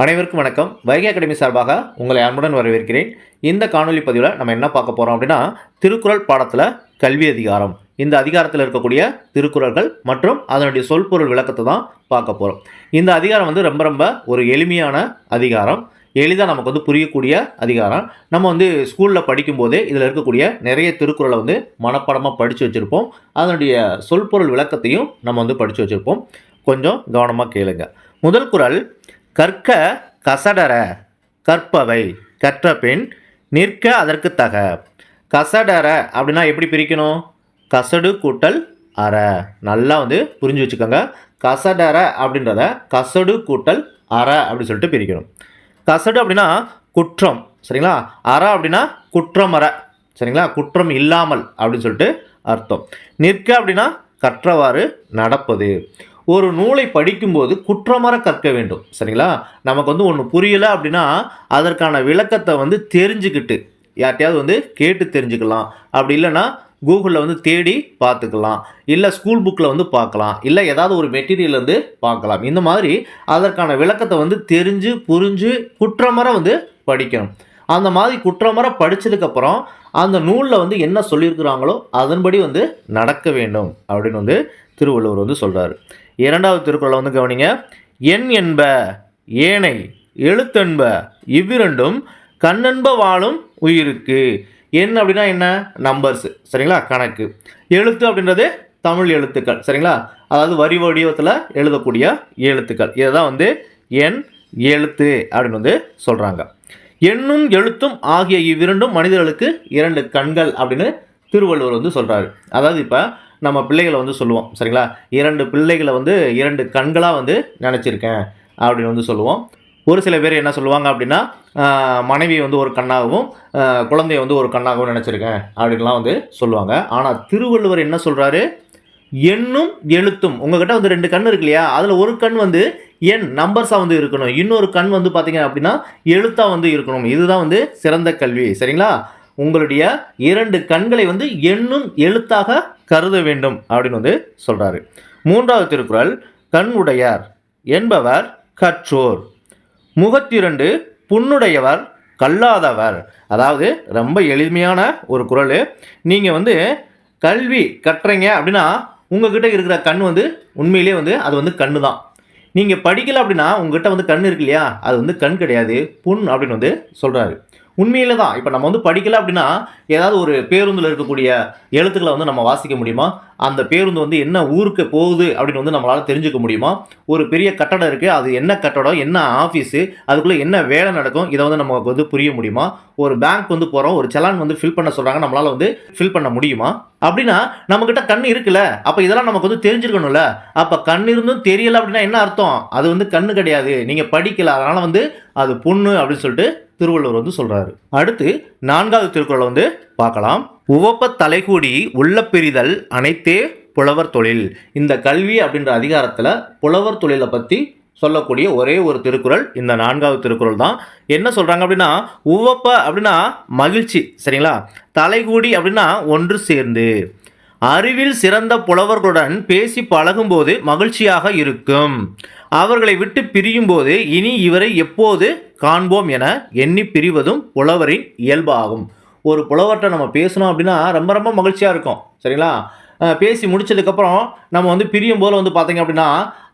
அனைவருக்கும் வணக்கம். வைகை அகாடமி சார்பாக உங்களை அன்புடன் வரவேற்கிறேன். இந்த காணொலி பதிவில் நம்ம என்ன பார்க்க போகிறோம் அப்படின்னா திருக்குறள் பாடத்தில் கல்வி அதிகாரம். இந்த அதிகாரத்தில் இருக்கக்கூடிய திருக்குறள்கள் மற்றும் அதனுடைய சொல்பொருள் விளக்கத்தை தான் பார்க்க போகிறோம் இந்த அதிகாரம் வந்து ரொம்ப ரொம்ப ஒரு எளிமையான அதிகாரம். எளிதாக நமக்கு வந்து புரியக்கூடிய அதிகாரம். நம்ம வந்து ஸ்கூலில் படிக்கும்போதே இதில் இருக்கக்கூடிய நிறைய திருக்குறளை வந்து மனப்பாடமாக படித்து வச்சுருப்போம். அதனுடைய சொல்பொருள் விளக்கத்தையும் நம்ம வந்து படித்து வச்சுருப்போம். கொஞ்சம் கவனமாக கேளுங்க. முதல் குரல் கற்க கசடர கற்பவை. கற்ற பின் நிற்க அதற்கு தக. கசடர அப்படின்னா எப்படி பிரிக்கணும்? கசடு கூட்டல் அற. நல்லா வந்து புரிஞ்சு வச்சுக்கோங்க. கசடர அப்படின்றத கசடு கூட்டல் அற அப்படின்னு சொல்லிட்டு பிரிக்கணும். கசடு அப்படின்னா குற்றம் சரிங்களா? அற அப்படின்னா குற்றம் அற சரிங்களா? குற்றம் இல்லாமல் அப்படின்னு சொல்லிட்டு அர்த்தம். நிற்க அப்படின்னா கற்றவாறு நடப்பது. ஒரு நூலை படிக்கும்போது குற்றமற கற்க வேண்டும். சரிங்களா? நமக்கு வந்து ஒன்று புரியலை அப்படின்னா அதற்கான விளக்கத்தை வந்து தெரிஞ்சுக்கிட்டு யார்ட்டையாவது வந்து கேட்டு தெரிஞ்சுக்கலாம். அப்படி இல்லைன்னா கூகுளில் வந்து தேடி பார்த்துக்கலாம். இல்லை ஸ்கூல் புக்கில் வந்து பார்க்கலாம். இல்லை ஏதாவது ஒரு மெட்டீரியல் வந்து பார்க்கலாம். இந்த மாதிரி அதற்கான விளக்கத்தை வந்து தெரிஞ்சு புரிஞ்சு குற்றமற வந்து படிக்கணும். அந்த மாதிரி குற்றமர படித்ததுக்கப்புறம் அந்த நூலில் வந்து என்ன சொல்லியிருக்கிறாங்களோ அதன்படி வந்து நடக்க வேண்டும் அப்படின்னு வந்து திருவள்ளுவர் வந்து சொல்கிறாரு இரண்டாவது திருக்குறளை வந்து கவனிங்க. எண் என்ப ஏனை எழுத்தென்ப இவ்விரண்டும் கண்ணென்ப வாழும் உயிருக்கு. எண் அப்படின்னா என்ன? நம்பர்ஸ். சரிங்களா? கணக்கு. எழுத்து அப்படின்றது தமிழ் எழுத்துக்கள். சரிங்களா? அதாவது வரி வடிவத்தில் எழுதக்கூடிய எழுத்துக்கள். இதை தான் வந்து எண் எழுத்து அப்படின்னு வந்து சொல்கிறாங்க எண்ணும் எழுத்தும் ஆகிய இவ்விரண்டும் மனிதர்களுக்கு இரண்டு கண்கள் அப்படின்னு திருவள்ளுவர் வந்து சொல்கிறாரு அதாவது இப்போ நம்ம பிள்ளைகளை வந்து சொல்லுவோம். சரிங்களா? இரண்டு பிள்ளைகளை வந்து இரண்டு கண்களாக வந்து நினச்சிருக்கேன் அப்படின்னு வந்து சொல்லுவோம். ஒரு சில பேர் என்ன சொல்லுவாங்க அப்படின்னா மனைவி வந்து ஒரு கண்ணாகவும் குழந்தைய வந்து ஒரு கண்ணாகவும் நினச்சிருக்கேன் அப்படின்லாம் வந்து சொல்லுவாங்க. ஆனால் திருவள்ளுவர் என்ன சொல்கிறாரு எண்ணும் எழுத்தும் உங்ககிட்ட வந்து ரெண்டு கண் இருக்கு இல்லையா? அதில் ஒரு கண் வந்து எண் நம்பர்ஸாக வந்து இருக்கணும். இன்னொரு கண் வந்து பார்த்தீங்க அப்படின்னா எழுத்தாக வந்து இருக்கணும். இதுதான் வந்து சிறந்த கல்வி. சரிங்களா? உங்களுடைய இரண்டு கண்களை வந்து எண்ணும் எழுத்தாக கருத வேண்டும் அப்படின்னு வந்து சொல்கிறாரு மூன்றாவது திருக்குறள் கண் உடையார் என்பவர் கற்றோர். முகத்திரண்டு புண்ணுடையவர் கல்லாதவர். அதாவது ரொம்ப எளிமையான ஒரு குறள். நீங்கள் வந்து கல்வி கட்டுறீங்க அப்படின்னா உங்ககிட்ட இருக்கிற கண் வந்து உண்மையிலே வந்து அது வந்து கண்ணு தான் நீங்கள் படிக்கல அப்படின்னா உங்ககிட்ட வந்து கண் இருக்கு இல்லையா? அது வந்து கண் கிடையாது. புண் அப்படின்னு வந்து சொல்கிறாரு உண்மையில தான் இப்போ நம்ம வந்து படிக்கல அப்படின்னா ஏதாவது ஒரு பேருந்தில் இருக்கக்கூடிய எழுத்துக்களை வந்து நம்ம வாசிக்க முடியுமா? அந்த பேருந்து வந்து என்ன ஊருக்கு போகுது அப்படின்னு வந்து நம்மளால் தெரிஞ்சுக்க முடியுமா? ஒரு பெரிய கட்டடம் இருக்குது அது என்ன கட்டடம் என்ன ஆஃபீஸு அதுக்குள்ளே என்ன வேலை நடக்கும் இதை வந்து நமக்கு வந்து புரிய முடியுமா? ஒரு பேங்க் வந்து போகிறோம் ஒரு செலான் வந்து ஃபில் பண்ண சொல்கிறாங்க நம்மளால் வந்து ஃபில் பண்ண முடியுமா? அப்படின்னா நம்மக்கிட்ட கண் இருக்குல்ல அப்போ இதெல்லாம் நமக்கு வந்து தெரிஞ்சிருக்கணும்ல. அப்போ கண் இருந்தும் தெரியலை அப்படின்னா என்ன அர்த்தம்? அது வந்து கண்ணு கிடையாது. நீங்கள் படிக்கல அதனால் வந்து அது பொண்ணு அப்படின்னு சொல்லிட்டு திருவள்ளுவர் வந்து சொல்கிறாரு அடுத்து நான்காவது திருக்குறளை வந்து பார்க்கலாம். உவப்ப தலைகூடி உள்ள பிரிதல் அனைத்தே புலவர் தொழில். இந்த கல்வி அப்படின்ற அதிகாரத்தில் புலவர் தொழிலை பற்றி சொல்லக்கூடிய ஒரே ஒரு திருக்குறள் இந்த நான்காவது திருக்குறள் தான். என்ன சொல்கிறாங்க அப்படின்னா உவப்ப அப்படின்னா மகிழ்ச்சி சரிங்களா? தலைகூடி அப்படின்னா ஒன்று சேர்ந்து. அறிவில் சிறந்த புலவர்களுடன் பேசி பழகும்போது மகிழ்ச்சியாக இருக்கும். அவர்களை விட்டு பிரியும் போது இனி இவரை எப்போது காண்போம் என எண்ணி பிரிவதும் புலவரின் இயல்பாகும். ஒரு புலவர்கிட்ட நம்ம பேசணும் அப்படின்னா ரொம்ப ரொம்ப மகிழ்ச்சியாக இருக்கும். சரிங்களா? பேசி முடிச்சதுக்கப்புறம் நம்ம வந்து பிரியும் போது வந்து பார்த்தீங்க அப்படின்னா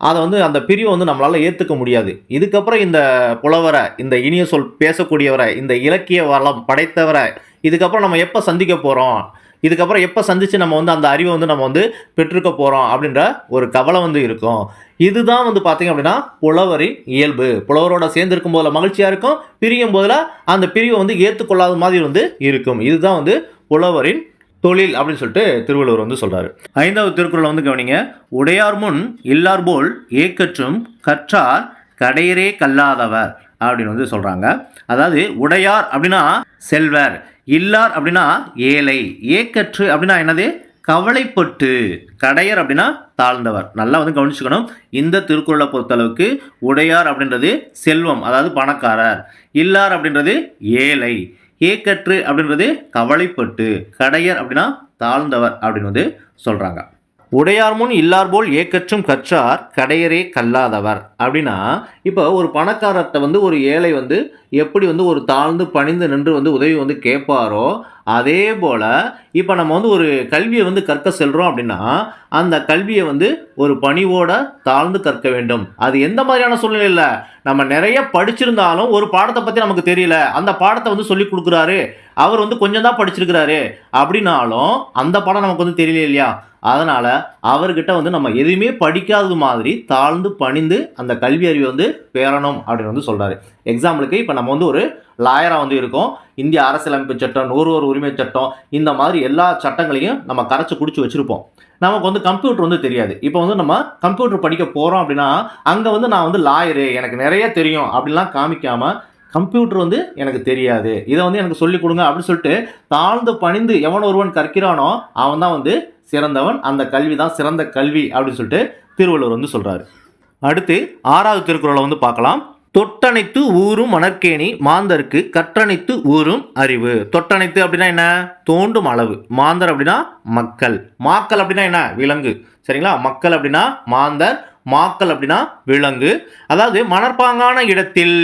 அதை வந்து அந்த பிரிவை வந்து நம்மளால் ஏற்றுக்க முடியாது. இதுக்கப்புறம் இந்த புலவரை இந்த இனிய சொல் பேசக்கூடியவரை இந்த இலக்கிய வளம் படைத்தவரை இதுக்கப்புறம் நம்ம எப்போ சந்திக்க போகிறோம் இதுக்கப்புறம் எப்போ சந்தித்து நம்ம வந்து அந்த அறிவை வந்து நம்ம வந்து பெற்றிருக்க போகிறோம் அப்படின்ற ஒரு கவலை வந்து இருக்கும். இதுதான் வந்து பார்த்திங்க அப்படின்னா புலவரின் இயல்பு. புலவரோட சேர்ந்து இருக்கும் போதில் மகிழ்ச்சியாக இருக்கும் பிரியும் போதில் அந்த பிரிவை வந்து ஏற்றுக்கொள்ளாத மாதிரி வந்து இருக்கும். இதுதான் வந்து புலவரின் தொழில் அப்படின்னு சொல்லிட்டு திருவள்ளுவர் வந்து சொல்கிறாரு ஐந்தாவது திருக்குறளை வந்து கவனிங்க. உடையார் முன் இல்லார் போல் ஏக்கற்றும் கற்றார் கடையரே கல்லாதவர் அப்படின்னு வந்து சொல்கிறாங்க அதாவது உடையார் அப்படின்னா செல்வர் இல்லார் அப்படின்னா ஏழை ஏக்கற்று அப்படின்னா என்னது? கவலைப்பட்டு கடையர் அப்படின்னா தாழ்ந்தவர். நல்லா வந்து கவனிச்சுக்கணும். இந்த திருக்குறளை பொறுத்தளவுக்கு உடையார் அப்படின்றது செல்வம் அதாவது பணக்காரர். இல்லார் அப்படின்றது ஏழை ஏக்கற்று அப்படின்றது கவலைப்பட்டு கடையர் அப்படின்னா தாழ்ந்தவர் அப்படின்னு வந்து சொல்கிறாங்க உடையார் முன் இல்லார் போல் ஏக்கற்றும் கற்றார் கடையரே கல்லாதவர். அப்படின்னா இப்போ ஒரு பணக்காரர்கிட்ட வந்து ஒரு ஏழை வந்து எப்படி வந்து ஒரு தாழ்ந்து பணிந்து நின்று வந்து உதவி வந்து கேட்பாரோ அதே போல் இப்போ நம்ம வந்து ஒரு கல்வியை வந்து கற்க செல்கிறோம் அப்படின்னா அந்த கல்வியை வந்து ஒரு பணிவோட தாழ்ந்து கற்க வேண்டும். அது எந்த மாதிரியான சூழ்நிலையில் நம்ம நிறைய படிச்சிருந்தாலும் ஒரு பாடத்தை பற்றி நமக்கு தெரியல. அந்த பாடத்தை வந்து சொல்லி கொடுக்குறாரு. அவர் வந்து கொஞ்சம் தான் படிச்சிருக்கிறாரு அப்படின்னாலும் அந்த படம் நமக்கு வந்து தெரியல இல்லையா? அதனால் அவர்கிட்ட வந்து நம்ம எதுவுமே படிக்காதது மாதிரி தாழ்ந்து பணிந்து அந்த கல்வி அறிவை வந்து பேரணும் அப்படின்னு வந்து சொல்கிறாரு எக்ஸாம்பிளுக்கு இப்போ நம்ம வந்து ஒரு லாயராக வந்து இருக்கோம். இந்திய அரசியலமைப்பு சட்டம் நுகர்வோர் உரிமை சட்டம் இந்த மாதிரி எல்லா சட்டங்களையும் நம்ம கரைச்சி குடிச்சு வச்சுருப்போம். நமக்கு வந்து கம்ப்யூட்டர் வந்து தெரியாது. இப்போ வந்து நம்ம கம்ப்யூட்டர் படிக்க போகிறோம் அப்படின்னா அங்கே வந்து நான் வந்து லாயரு எனக்கு நிறைய தெரியும் அப்படிலாம் காமிக்காமல் கம்ப்யூட்டர் வந்து எனக்கு தெரியாது. இதை வந்து எனக்கு சொல்லிக் கொடுங்க அப்படின்னு சொல்லிட்டு தாழ்ந்து பணிந்து எவன் ஒருவன் கற்கிறானோ அவன் தான் வந்து சிறந்தவன். அந்த கல்வி தான் சிறந்த கல்வி அப்படின்னு சொல்லிட்டு திருவள்ளுவர் வந்து சொல்கிறாரு அடுத்து ஆறாவது திருக்குறளை வந்து பார்க்கலாம். தொட்டணைத்து ஊரும் மணற்கேணி மாந்தருக்கு கற்றணைத்து ஊரும் அறிவு. தொட்டணைத்து அப்படின்னா என்ன? தோண்டும் அளவு. மாந்தர் அப்படின்னா மக்கள். மாக்கள் அப்படின்னா என்ன? விலங்கு. சரிங்களா? மக்கள் அப்படின்னா மாந்தர். மாக்கள் அப்படின்னா விலங்கு. அதாவது மணற்பாங்கான இடத்தில்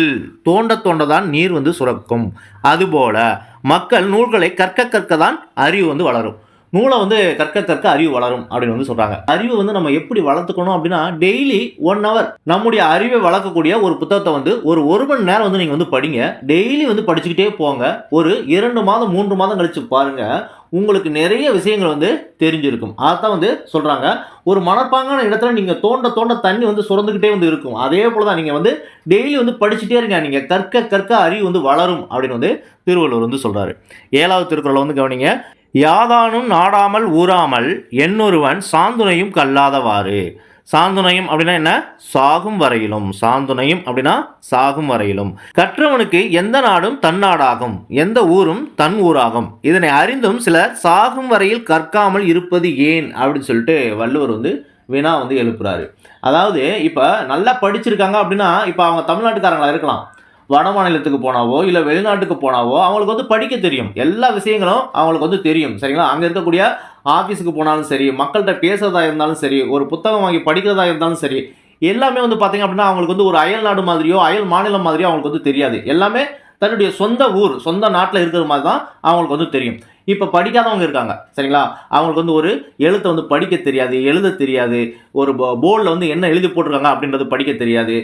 தோண்ட தோண்டதான் நீர் வந்து சுரக்கும். அதுபோல மக்கள் நூல்களை கற்க கற்க தான் அறிவு வந்து வளரும். நூலை வந்து கற்க கற்க அறிவு வளரும் அப்படின்னு வந்து சொல்றாங்க. அறிவு வந்து நம்ம எப்படி வளர்த்துக்கணும் அப்படின்னா டெய்லி ஒன் ஹவர் நம்முடைய அறிவை வளர்க்கக்கூடிய ஒரு புத்தகத்தை வந்து ஒரு ஒரு மணி நேரம் வந்து நீங்கள் வந்து படிங்க. டெய்லி வந்து படிச்சுக்கிட்டே போங்க. ஒரு இரண்டு மாதம் மூன்று மாதம் கழிச்சு பாருங்க. உங்களுக்கு நிறைய விஷயங்கள் வந்து தெரிஞ்சிருக்கும். அதான் வந்து சொல்றாங்க. ஒரு மனப்பாங்கான இடத்துல நீங்கள் தோண்ட தோண்ட தண்ணி வந்து சுரந்துக்கிட்டே வந்து இருக்கும். அதே போல் தான் நீங்கள் வந்து டெய்லி வந்து படிச்சுட்டே இருங்க. நீங்கள் கற்க கற்க அறிவு வந்து வளரும் அப்படின்னு வந்து திருவள்ளுவர் வந்து சொல்றாரு. ஏழாவது திருக்குறளை வந்து கவனிங்க. யாதானும் நாடாமல் ஊறாமல் என்னொருவன் சாந்துணையும் கல்லாதவாறு. சாந்துணையும் அப்படின்னா என்ன? சாகும் வரையிலும். சாந்துணையும் அப்படின்னா சாகும் வரையிலும். கற்றவனுக்கு எந்த நாடும் தன் நாடாகும். எந்த ஊரும் தன் ஊராகும். இதனை அறிந்தும் சிலர் சாகும் வரையில் கற்காமல் இருப்பது ஏன்? அப்படின்னு சொல்லிட்டு வள்ளுவர் வந்து வினா வந்து எழுப்புறாரு. அதாவது இப்போ நல்லா படிச்சிருக்காங்க அப்படின்னா இப்போ அவங்க தமிழ்நாட்டுக்காரங்களா இருக்கலாம். வட மாநிலத்துக்கு போனாவோ இல்லை வெளிநாட்டுக்கு போனாவோ அவங்களுக்கு வந்து படிக்க தெரியும். எல்லா விஷயங்களும் அவங்களுக்கு வந்து தெரியும். சரிங்களா? அங்கே இருக்கக்கூடிய ஆஃபீஸுக்கு போனாலும் சரி மக்கள்கிட்ட பேசுறதா இருந்தாலும் சரி ஒரு புத்தகம் வாங்கி படிக்கிறதா இருந்தாலும் சரி எல்லாமே வந்து பார்த்தீங்க அப்படின்னா அவங்களுக்கு வந்து ஒரு அயல் நாடு மாதிரியோ அயல் மாநிலம் மாதிரியோ அவங்களுக்கு வந்து தெரியாது. எல்லாமே தன்னுடைய சொந்த ஊர் சொந்த நாட்டில் இருக்கிற மாதிரி தான் அவங்களுக்கு வந்து தெரியும். இப்போ படிக்காதவங்க இருக்காங்க சரிங்களா? அவங்களுக்கு வந்து ஒரு எழுத்தை வந்து படிக்க தெரியாது எழுத தெரியாது ஒரு போர்டில் வந்து என்ன எழுதி போட்டிருக்காங்க அப்படின்றது படிக்க தெரியாது.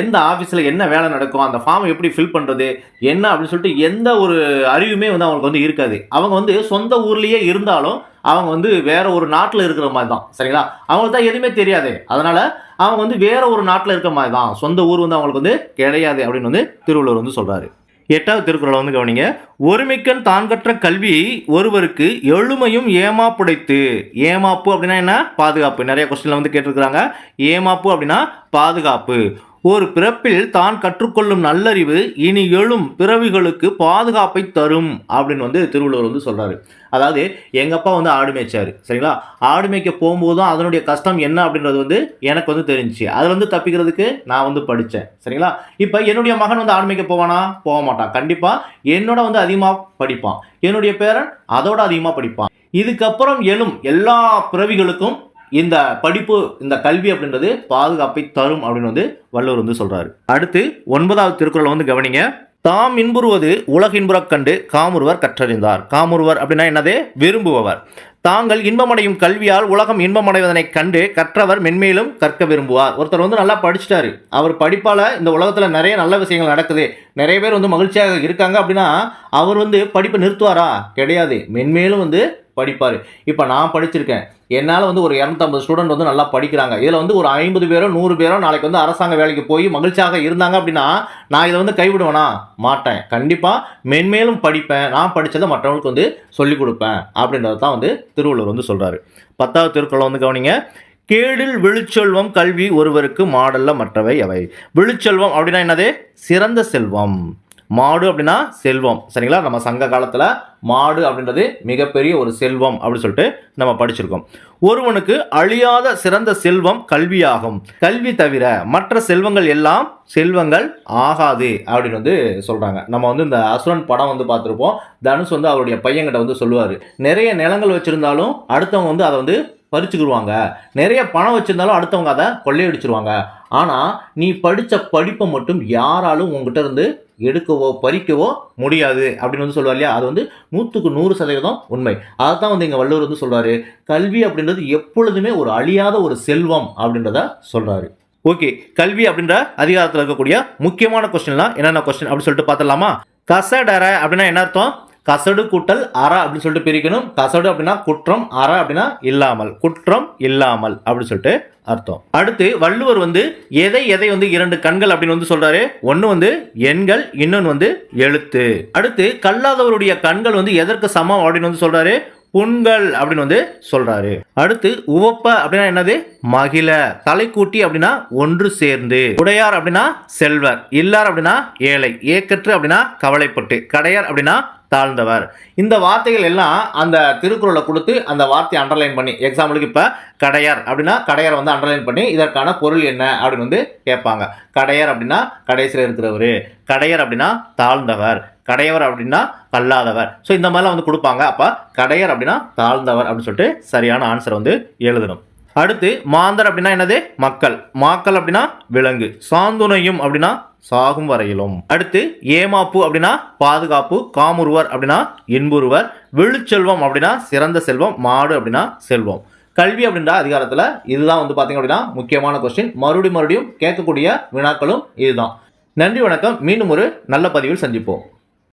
எந்த ஆஃபீஸில் என்ன வேலை நடக்கும் அந்த ஃபார்மை எப்படி ஃபில் பண்ணுறது என்ன அப்படின்னு சொல்லிட்டு எந்த ஒரு அறிவுமே வந்து அவங்களுக்கு வந்து இருக்காது. அவங்க வந்து சொந்த ஊர்லேயே இருந்தாலும் அவங்க வந்து வேற ஒரு நாட்டில் இருக்கிற மாதிரி தான் சரிங்களா? அவங்களுக்கு தான் எதுவுமே தெரியாது. அதனால் அவங்க வந்து வேற ஒரு நாட்டில் இருக்கிற மாதிரி தான். சொந்த ஊர் வந்து அவங்களுக்கு வந்து கிடையாது அப்படின்னு வந்து திருவள்ளுவர் வந்து சொல்கிறாரு எட்டாவது திருக்குறளை வந்து கவனிங்க. ஒருமிக்கன் தான் கற்ற கல்வி ஒருவருக்கு எழுமையும் ஏமாப்புடைத்து ஏமாப்பு அப்படின்னா என்ன? பாதுகாப்பு. நிறைய கொஸ்டின்ல வந்து கேட்டிருக்கிறாங்க. ஏமாப்பு அப்படின்னா பாதுகாப்பு. ஒரு பிறப்பில் தான் கற்றுக்கொள்ளும் நல்லறிவு இனி எழும் பிறவிகளுக்கு பாதுகாப்பை தரும் அப்படின்னு வந்து திருவள்ளுவர் வந்து சொல்கிறாரு அதாவது எங்கள் அப்பா வந்து ஆடு மேய்ச்சார் சரிங்களா? ஆடு மேய்க்க போகும்போது தான் அதனுடைய கஷ்டம் என்ன அப்படின்றது வந்து எனக்கு வந்து தெரிஞ்சுச்சு. அதில் வந்து தப்பிக்கிறதுக்கு நான் வந்து படித்தேன் சரிங்களா? இப்போ என்னுடைய மகன் வந்து ஆடு மேய்க்க போவானா? போக மாட்டான். கண்டிப்பாக என்னோட வந்து அதிகமாக படிப்பான். என்னுடைய பேரன் அதோட அதிகமாக படிப்பான். இதுக்கப்புறம் எழும் எல்லா பிறவிகளுக்கும் இந்த படிப்பு இந்த கல்வி அப்படின்றது பாதுகாப்பை தரும் அப்படின்னு வந்து வள்ளுவர் வந்து சொல்றாரு. அடுத்து ஒன்பதாவது திருக்குறள் வந்து கவனிங்க. தாம் இன்புறுவது உலகின்புறக் கண்டு காமுருவர் கற்றறிந்தார். காமுருவர் அப்படின்னா என்னது? விரும்புபவர். தாங்கள் இன்பமடையும் கல்வியால் உலகம் இன்பமடைவதனை கண்டு கற்றவர் மென்மேலும் கற்க விரும்புவார். ஒருத்தர் வந்து நல்லா படிச்சிட்டாரு. அவர் படிப்பால் இந்த உலகத்தில் நிறைய நல்ல விஷயங்கள் நடக்குது. நிறைய பேர் வந்து மகிழ்ச்சியாக இருக்காங்க அப்படின்னா அவர் வந்து படிப்பை நிறுத்துவாரா? கிடையாது. மென்மேலும் வந்து படிப்பார். இப்போ நான் படிச்சிருக்கேன். என்னால் வந்து ஒரு இரநூத்தம்பது ஸ்டூடெண்ட் வந்து நல்லா படிக்கிறாங்க. இதில் வந்து ஒரு ஐம்பது பேரோ நூறு பேரோ நாளைக்கு வந்து அரசாங்க வேலைக்கு போய் மகிழ்ச்சியாக இருந்தாங்க அப்படின்னா நான் இதை வந்து கைவிடுவேனா? மாட்டேன். கண்டிப்பாக மென்மேலும் படிப்பேன். நான் படித்ததை மற்றவங்களுக்கு வந்து சொல்லிக் கொடுப்பேன் அப்படின்றது தான் வந்து திருவள்ளுவர் வந்து சொல்கிறாரு பத்தாவது திருக்குறளை வந்து கவனிங்க. கேடில் விழுச்செல்வம் கல்வி ஒருவருக்கு மாடல்ல மற்றவை அவை விழுச்செல்வம் அப்படின்னா என்னது? சிறந்த செல்வம். மாடு அப்படின்னா செல்வம். சரிங்களா? நம்ம சங்க காலத்தில் மாடு அப்படின்றது மிகப்பெரிய ஒரு செல்வம் அப்படின்னு சொல்லிட்டு நம்ம படிச்சிருக்கோம். ஒருவனுக்கு அழியாத சிறந்த செல்வம் கல்வியாகும். கல்வி தவிர மற்ற செல்வங்கள் எல்லாம் செல்வங்கள் ஆகாது அப்படின்னு வந்து சொல்கிறாங்க நம்ம வந்து இந்த அசுரன் படம் வந்து பார்த்துருப்போம். தனுஷ் வந்து அவருடைய பையன்கிட்ட வந்து சொல்லுவார். நிறைய நிலங்கள் வச்சுருந்தாலும் அடுத்தவங்க வந்து அதை வந்து பறிச்சுக்கிடுவாங்க நிறைய பணம் வச்சுருந்தாலும் அடுத்தவங்க அதை கொள்ளையடிச்சிருவாங்க. ஆனால் நீ படித்த படிப்பை மட்டும் யாராலும் உங்ககிட்ட இருந்து எடுக்கவோ பறிக்கவோ முடியாது அப்படின்னு வந்து சொல்லுவார் இல்லையா? அது வந்து நூற்றுக்கு நூறு சதவீதம் உண்மை. அதை தான் வந்து எங்கள் வள்ளுவர் வந்து சொல்கிறாரு கல்வி அப்படின்றது எப்பொழுதுமே ஒரு அழியாத ஒரு செல்வம் அப்படின்றத சொல்கிறாரு ஓகே கல்வி அப்படின்ற அதிகாரத்தில் இருக்கக்கூடிய முக்கியமான கொஸ்டின்லாம் என்னென்ன கொஸ்டின் அப்படின்னு சொல்லிட்டு பார்த்துடலாமா? கசடற அப்படின்னா என்ன அர்த்தம்? கசடு கூட்டல் அற அப்படின்னு சொல்லிட்டு பிரிக்கணும். கசடு அப்படின்னா குற்றம் அற அப்படின்னா இல்லாமல். குற்றம் இல்லாமல் அப்படின்னு சொல்லிட்டு அர்த்தம். அடுத்து வள்ளுவர் வந்து எதை எதை வந்து இரண்டு கண்கள் அப்படின்னு வந்து சொல்றாரு? ஒன்று வந்து எண்கள் இன்னொன்று வந்து எழுத்து. அடுத்து கல்லாதவருடைய கண்கள் வந்து எதற்கு சமம் அப்படின்னு வந்து சொல்றாரு? புண்கள் அப்படின்னு வந்து சொல்றாரு. அடுத்து உவப்ப அப்படின்னா என்னது? மகிழ. தலைக்கூட்டி அப்படின்னா ஒன்று சேர்ந்து. உடையார் அப்படின்னா செல்வர். இல்லார் அப்படின்னா ஏழை. ஏக்கற்று அப்படின்னா கவலைப்பட்டு. கடையார் அப்படின்னா தாழ்ந்தவர். இந்த வார்த்தைகள் எல்லாம் அந்த திருக்குறளை கொடுத்து அந்த வார்த்தையை அண்டர்லைன் பண்ணி எக்ஸாம்பிளுக்கு இப்போ கடையார் அப்படின்னா கடையார் வந்து அண்டர்லைன் பண்ணி இதற்கான பொருள் என்ன அப்படின்னு வந்து கேட்பாங்க. கடையார் அப்படின்னா கடைசியில் இருக்கிறவர். கடையர் அப்படின்னா தாழ்ந்தவர். கடையவர் அப்படின்னா கல்லாதவர். ஸோ இந்த மாதிரிலாம் வந்து கொடுப்பாங்க. அப்போ கடையர் அப்படின்னா தாழ்ந்தவர் அப்படின்னு சொல்லிட்டு சரியான ஆன்சர் வந்து எழுதணும். அடுத்து மாந்தர் அப்படின்னா என்னது? மக்கள். மாக்கள் அப்படின்னா விலங்கு. சாந்துணையும் அப்படின்னா சாகும் வரையிலும். அடுத்து ஏமாப்பு அப்படின்னா பாதுகாப்பு காமுருவர் அப்படின்னா இன்புருவர் விழுச்செல்வம் அப்படின்னா சிறந்த செல்வம் மாடு அப்படின்னா செல்வம். கல்வி அப்படின்ற அதிகாரத்தில் இதுதான் வந்து பார்த்தீங்க அப்படின்னா முக்கியமான கொஸ்டின் மறுபடியும் மறுபடியும் கேட்கக்கூடிய வினாக்களும் இதுதான். நன்றி வணக்கம். மீண்டும் ஒரு நல்ல பதிவில் சந்திப்போம்.